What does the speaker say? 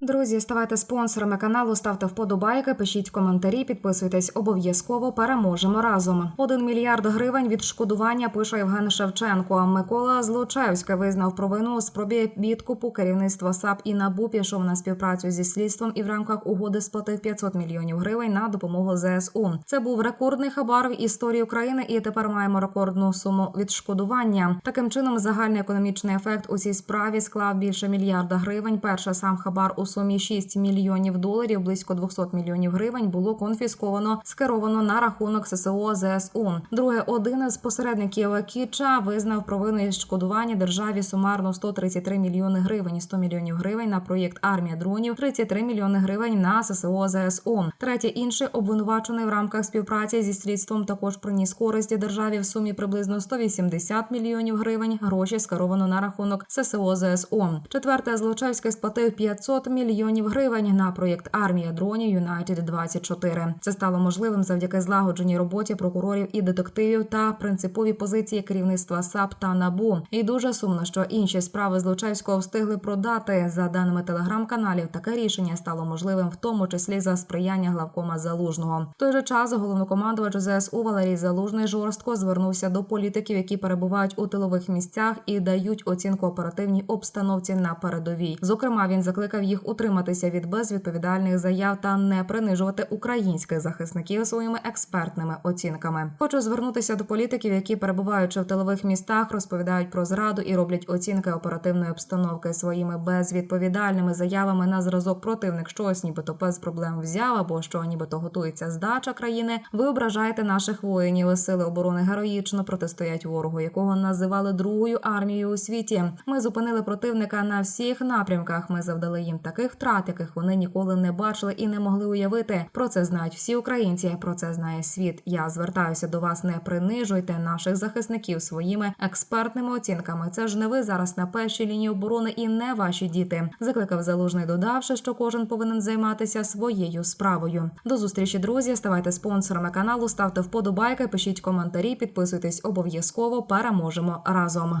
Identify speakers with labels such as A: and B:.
A: Друзі, ставайте спонсорами каналу, ставте вподобайки, пишіть коментарі, підписуйтесь обов'язково. Переможемо разом. Один мільярд гривень відшкодування пише Євген Шевченко. Микола Злочевський визнав провину у спробі відкупу керівництва САП і НАБУ пішов на співпрацю зі слідством і в рамках угоди сплатив 500 мільйонів гривень на допомогу ЗСУ. Це був рекордний хабар в історії України, і тепер маємо рекордну суму відшкодування. Таким чином, загальний економічний ефект у цій справі склав більше мільярда гривень. Перше сам хабар у сумі 6 мільйонів доларів, близько 200 мільйонів гривень було конфісковано, скеровано на рахунок ССО ЗСУ. Друге, один із посередників Кіча визнав провину і відшкодування державі сумарно 133 мільйони гривень, і 100 мільйонів гривень на проєкт армія дронів, 33 мільйони гривень на ССО ЗСУ. Третє інший обвинувачений в рамках співпраці зі слідством також приніс користі державі в сумі приблизно 180 мільйонів гривень. Гроші скеровано на рахунок ССО ЗСУ. Четверте, Злочевський сплатив 500 мільйонів гривень на проєкт армія дронів Юнайтед 24 Це стало можливим завдяки злагодженій роботі прокурорів і детективів та принциповій позиції керівництва САП та НАБУ. І дуже сумно, що інші справи Злочевського встигли продати. За даними телеграм-каналів, таке рішення стало можливим, в тому числі за сприяння главкома Залужного. В той же час головнокомандувач ЗСУ Валерій Залужний жорстко звернувся до політиків, які перебувають у тилових місцях і дають оцінку оперативній обстановці на передовій. Зокрема, він закликав їх утриматися від безвідповідальних заяв та не принижувати українських захисників своїми експертними оцінками. Хочу звернутися до політиків, які перебуваючи в тилових містах, розповідають про зраду і роблять оцінки оперативної обстановки своїми безвідповідальними заявами на зразок противник щось, нібито без проблем взяв або що нібито готується здача країни. Ви ображаєте наших воїнів. Сили оборони героїчно протистоять ворогу, якого називали другою армією у світі. Ми зупинили противника на всіх напрямках. Ми завдали їм таких втрат, яких вони ніколи не бачили і не могли уявити. Про це знають всі українці. Про це знає світ. Я звертаюся до вас. Не принижуйте наших захисників своїми експертними оцінками. Це ж не ви зараз на першій лінії оборони і не ваші діти. Закликав залужний, додавши, що кожен повинен займатися своєю справою. До зустрічі, друзі. Ставайте спонсорами каналу, ставте вподобайки, пишіть коментарі, підписуйтесь обов'язково. Переможемо разом.